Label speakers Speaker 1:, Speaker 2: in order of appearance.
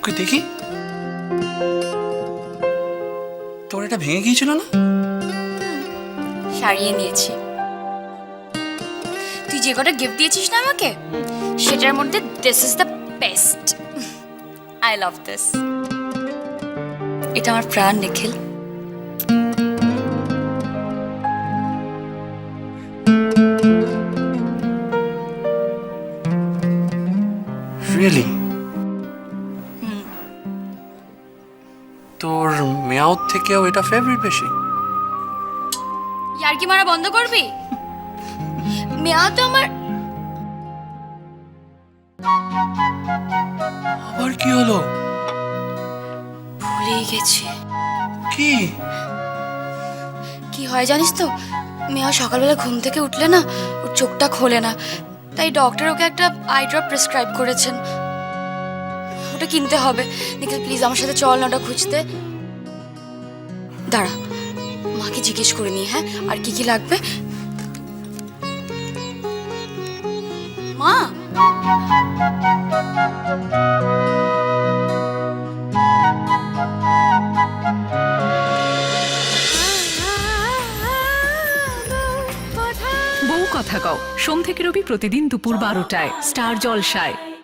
Speaker 1: ওকে দেখি। তোর এটা ভেঙে গিয়েছিল না?
Speaker 2: সারিয়ে নিয়েছি। তুই যে কটা গিফট দিয়েছিস না আমাকে সেটার মধ্যে this is the best I love this এটা আমার প্রাণ নিখিল।
Speaker 1: রিয়েলি তোর মেয়াও থেকেও এটা ফেভারিট বেশি।
Speaker 2: ইয়ার কি মারা বন্ধ করবি? মেয়া তো আমার
Speaker 1: আবার কি হলো?
Speaker 2: ভুলেই গেছি।
Speaker 1: কি?
Speaker 2: কি হয় জানিস তো? মেয়া সকালবেলা ঘুম থেকে উঠলে না ওর চোখটা খোলে না। তাই ডক্টর ওকে একটা আই ড্রপ প্রেসক্রাইব করেছেন। ওটা কিনতে হবে। নিখিল প্লিজ আমার সাথে চল না খুঁজতে। দাঁড়া, মাকে জিজ্ঞেস করে নি হ্যাঁ? আর কি কি লাগবে? মা!
Speaker 3: বউ কথা কও। সোম থেকে রবি প্রতিদিন দুপুর বারোটায়। স্টার জলসায়।